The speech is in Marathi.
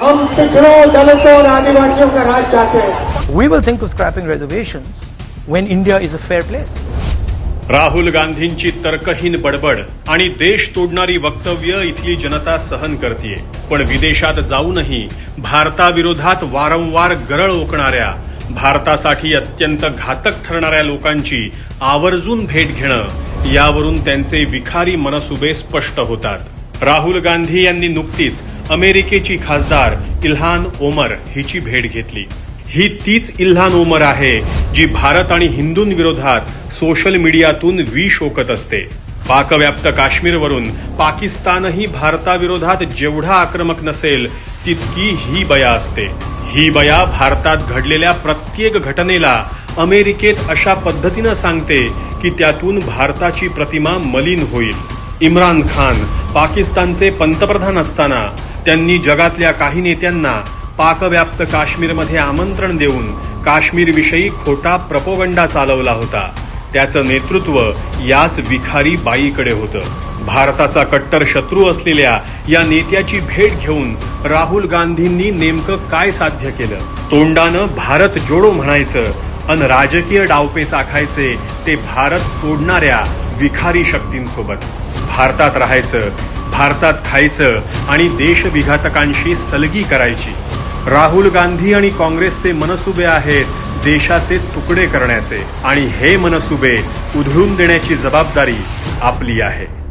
हम पिछड़ों दलितों और आदिवासियों का राज चाहते हैं। We will think of scrapping reservations when India is a fair place. Rahul गांधींची तर्कहीन बडबड आणि देश तोडणारी वक्तव्य इथली जनता सहन करतीये. पण विदेशात जाऊनही भारताविरोधात वारंवार गरळ ओकणाऱ्या भारतासाठी अत्यंत घातक ठरणाऱ्या लोकांची आवर्जून भेट घेणं यावरून त्यांचे विखारी मनसुबे स्पष्ट होतात. राहुल गांधी यांनी नुकतीच अमेरिकेची खासदार इल्हान ओमर हिची भेट घेतली. ही तीच इल्हान ओमर आहे जी भारत आणि हिंदूंविरोधात सोशल मीडियातून विष ओकत असते. पाकव्याप्त काश्मीरवरून पाकिस्तानही भारताविरोधात जेवढा आक्रमक नसेल तितकी ही बया असते. ही बया भारतात घडलेल्या प्रत्येक घटनेला अमेरिकेत अशा पद्धतीनं सांगते की त्यातून भारताची प्रतिमा मलिन होईल. इम्रान खान पाकिस्तानचे पंतप्रधान असताना त्यांनी जगातल्या काही नेत्यांना पाकव्याप्त काश्मीरमध्ये आमंत्रण देऊन काश्मीरविषयी खोटा प्रपोगंडा चालवला होता. त्याचं नेतृत्व याच विखारी बाईकडे होतं. भारताचा कट्टर शत्रू असलेल्या या नेत्याची भेट घेऊन राहुल गांधींनी नेमकं काय साध्य केलं? तोंडानं भारत जोडो म्हणायचं अन राजकीय डावपेच आखायचे ते भारत तोडणाऱ्या विखारी शक्तींसोबत. भारतात राहायचं भारतात खायचं आणि देशविघातकांशी सलगी करायची. राहुल गांधी आणि काँग्रेसचे मनसुबे आहेत देशाचे तुकडे करण्याचे. आणि हे मनसुबे उधळून देण्याची जबाबदारी आपली आहे.